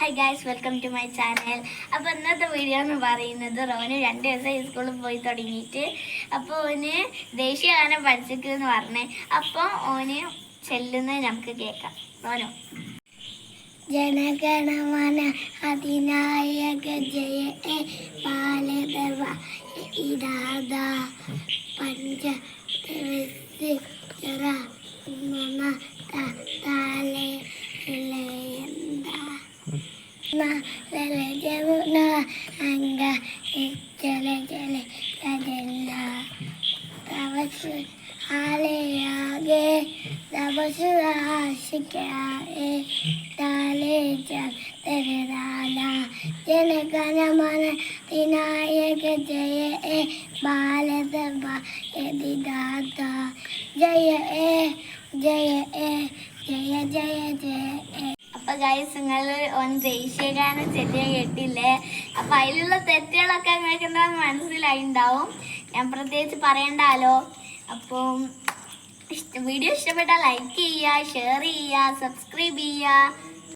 Hi guys welcome to my channel അപ്പോൾ ഇന്നത്തെ video എന്ന് പറയുന്നത് റോന് രണ്ട് ദിവസം സ്കൂളിൽ പോയി തുടങ്ങിയിട്ട് അപ്പോൾ ഓന് ദേശീയ ഗാനം പഠിച്ചിട്ട് പറഞ്ഞേ. അപ്പോൾ ഓന് ചെല്ലുന്നത് നമുക്ക് കേൾക്കാം. റോനോ. ജനഗണമന അതിനായക ജയ എ ബാലദേവ ഇരാദ പഞ്ച ಜಮ ಜಲ ಜಮುನ ಅಂಗ ಜಲ ಜಲ ಜಲ ತಮಸು ಆಲೆಯಾಗೆ ತಮಸು ಆಶಿಕೆಯಾಗೆ ತಾಲೆ ತೆರೆದಾಲ ಜನಗಣ ಮನ ದಿನಾಯಕ ಜಯ ಎ ಬಾಲದ ಬಾಯದಿದಾತ ಜಯ ಎ ಜಯ ಎ ಜಯ ಜಯ ಜಯ ಎ ഗൈസ് നിങ്ങൾ ഒന്ന് ദേശീയഗാനം ചെല്ലിയ കേട്ടില്ലേ? അപ്പൊ അതിലുള്ള തെറ്റുകളൊക്കെ നിങ്ങൾക്ക് എന്താണെന്ന് മനസ്സിലായി ഉണ്ടാവും ഞാൻ പ്രത്യേകിച്ച് പറയണ്ടല്ലോ അപ്പം വീഡിയോ ഇഷ്ടപ്പെട്ടാൽ ലൈക്ക് ചെയ്യുക ഷെയർ ചെയ്യുക സബ്സ്ക്രൈബ് ചെയ്യുക.